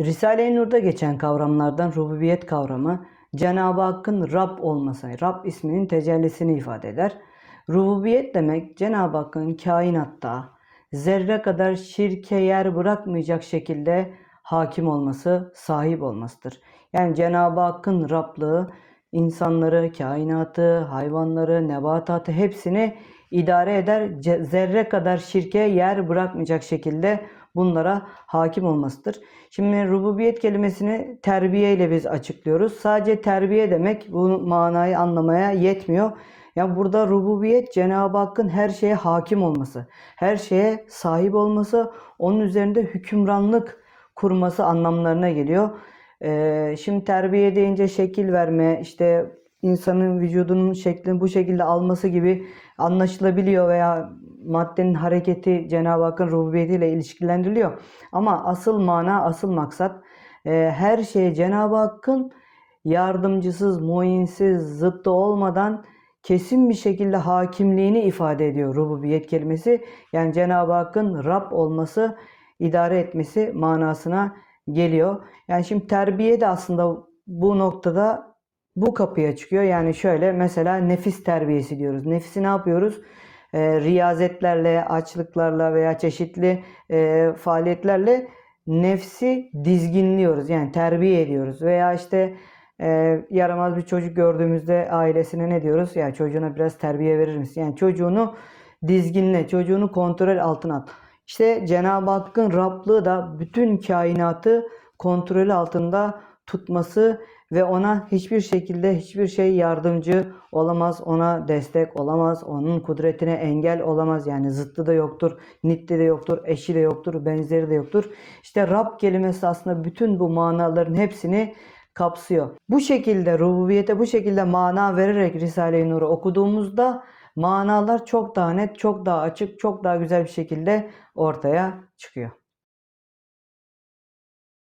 Risale-i Nur'da geçen kavramlardan rububiyet kavramı Cenab-ı Hakk'ın Rab olması, Rab isminin tecellisini ifade eder. Rububiyet demek Cenab-ı Hakk'ın kainatta zerre kadar şirke yer bırakmayacak şekilde hakim olması, sahip olmasıdır. Yani Cenab-ı Hakk'ın Rablığı insanları, kainatı, hayvanları, nebatatı hepsini idare eder. Zerre kadar şirke yer bırakmayacak şekilde bunlara hakim olmasıdır. Şimdi rububiyet kelimesini terbiye ile biz açıklıyoruz. Sadece terbiye demek bu manayı anlamaya yetmiyor. Ya burada rububiyet Cenab-ı Hakk'ın her şeye hakim olması, her şeye sahip olması, onun üzerinde hükümranlık kurması anlamlarına geliyor. Ee, şimdi terbiye deyince şekil verme, işte insanın vücudunun şeklini bu şekilde alması gibi anlaşılabiliyor veya maddenin hareketi Cenab-ı Hakk'ın rububiyetiyle ilişkilendiriliyor. Ama asıl mana, asıl maksat e, her şeye Cenab-ı Hakk'ın yardımcısız, muinsiz, zıttı olmadan kesin bir şekilde hakimliğini ifade ediyor rububiyet kelimesi. Yani Cenab-ı Hakk'ın Rab olması, idare etmesi manasına geliyor. Yani şimdi terbiye de aslında bu noktada bu kapıya çıkıyor. Yani şöyle mesela nefis terbiyesi diyoruz. Nefisi ne yapıyoruz? Ee, riyazetlerle, açlıklarla veya çeşitli e, faaliyetlerle nefsi dizginliyoruz. Yani terbiye ediyoruz. Veya işte e, yaramaz bir çocuk gördüğümüzde ailesine ne diyoruz? Ya çocuğuna biraz terbiye verir misin? Yani çocuğunu dizginle, çocuğunu kontrol altına al. İşte Cenab-ı Hakk'ın Rablığı da bütün kainatı kontrolü altında tutması ve ona hiçbir şekilde hiçbir şey yardımcı olamaz, ona destek olamaz, onun kudretine engel olamaz. Yani zıttı da yoktur, nitti de yoktur, eşi de yoktur, benzeri de yoktur. İşte Rab kelimesi aslında bütün bu manaların hepsini kapsıyor. Bu şekilde rububiyete bu şekilde mana vererek Risale-i Nur'u okuduğumuzda manalar çok daha net, çok daha açık, çok daha güzel bir şekilde ortaya çıkıyor.